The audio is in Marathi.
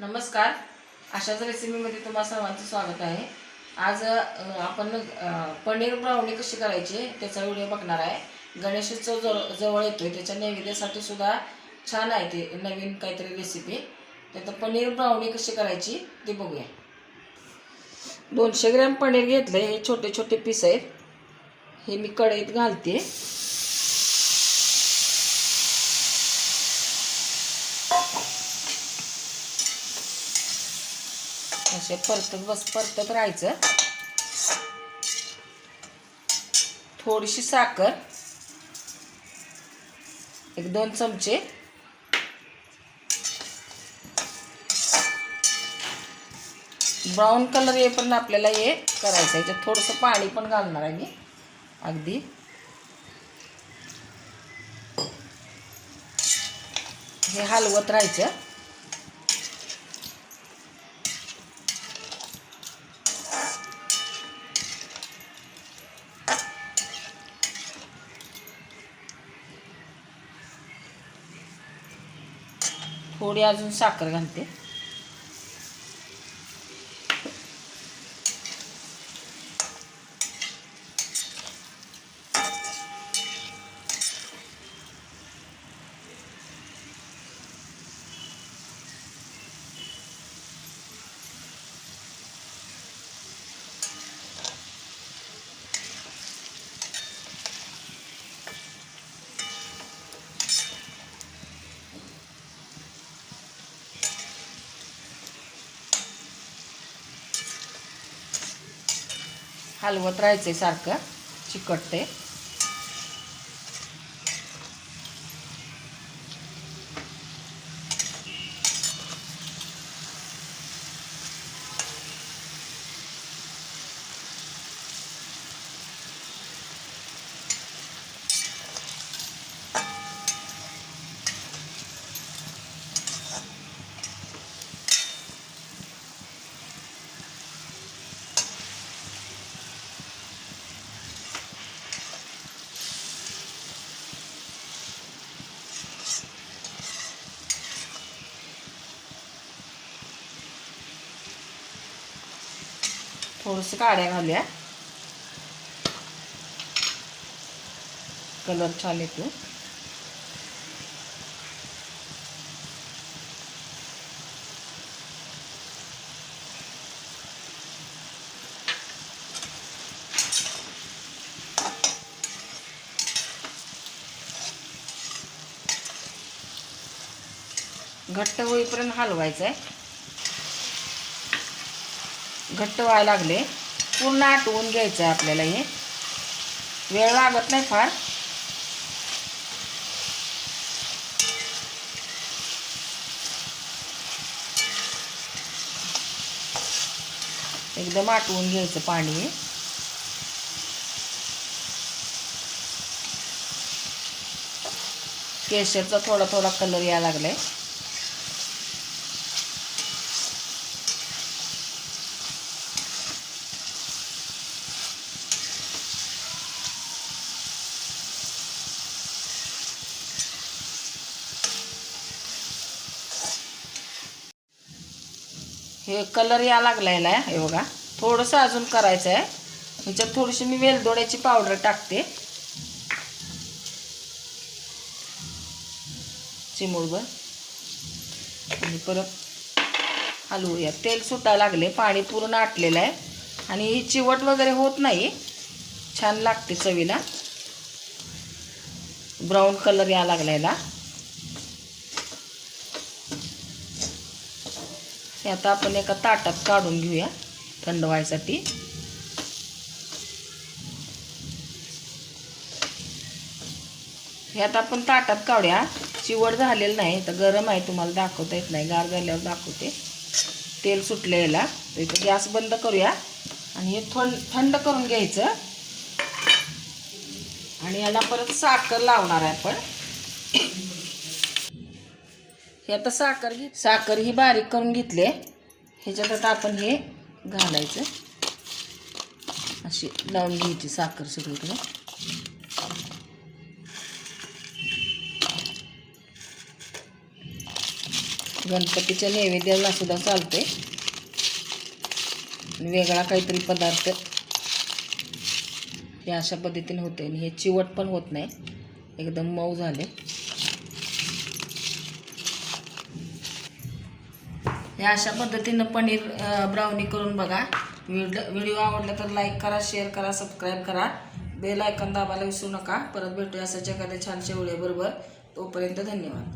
नमस्कार. अशाच रेसिपीमध्ये तुम्हा सर्वांचं स्वागत आहे. आज आपण पनीर ब्राउनी कशी करायची त्याचा व्हिडिओ बघणार आहे. गणेशोत्सव जवळ जवळ येतोय त्याच्या नैवेद्यासाठी सुद्धा छान आहे ते नवीन काहीतरी रेसिपी तर पनीर ब्राउनी कशी करायची ते बघूया. दोनशे ग्रॅम पनीर घेतलं हे छोटे छोटे पीस आहेत. हे मी कढईत घालते. असे परतत बस परतत राहायचं. थोडीशी साखर. एक दोन चमचे. ब्राऊन कलर येईपर्यंत आपल्याला हे करायचं याच्यात थोडंसं पाणी पण घालणार आहे मी. अगदी. हे हलवत राहायचं. थोडी अजून साखर घालते. हलवत राहायचं आहे सारखं चिकटते थोडंसं काड्या घालूया. कलर छान येतो. घट्ट होईपर्यंत हलवायचं आहे घट्ट व्हायला लागले. पूर्ण आटवून घ्यायचं आहे आपल्याला हे. वेळ लागत नाही फार. एकदम आटवून घ्यायचं पाणी केशरचा थोडा थोडा कलर यायला लागलाय. हे कलर या लागलायला आहे हे बघा. थोडंसं अजून करायचं आहे ह्याच्यात थोडीशी मी वेलदोड्याची पावडर टाकते. चिमूळभर आणि परत हलवूया. तेल सुटायला लागले पाणी पूर्ण आटलेलं आहे. आणि ही चिवट वगैरे होत नाही. छान लागते चवीला. ब्राऊन कलर या लागलायला. हे आता आपण एका ताटात काढून घेऊया थंड व्हायसाठी हे आता आपण ताटात काढूया. चिवड झालेलं नाही तर गरम आहे तुम्हाला दाखवता येत नाही. गार झाल्यावर दाखवते. तेल सुटलं याला. इथं गॅस बंद करूया. आणि हे थंड थंड करून घ्यायचं. आणि याला परत साखर लावणार आहे आपण. हे आता साखर घे साखर ही बारीक करून घेतली ह्याच्यात आता आपण हे घालायचं. अशी लावून घ्यायची साखर सगळीकडे. गणपतीच्या नैवेद्याला सुद्धा चालते वेगळा काहीतरी पदार्थ हे अशा पद्धतीने होते आणि हे चिवट पण होत नाही. एकदम मऊ झाले. हे अशा पद्धतीनं पनीर ब्राउनी करून बघा. व्हिडिओ व्हिडिओ आवडला तर लाईक करा शेअर करा सबस्क्राईब करा. बेल आयकन दाबायला विसरू नका. परत भेटूया असं एखाद्या छानशा वेळेबरोबर बरोबर. तोपर्यंत धन्यवाद.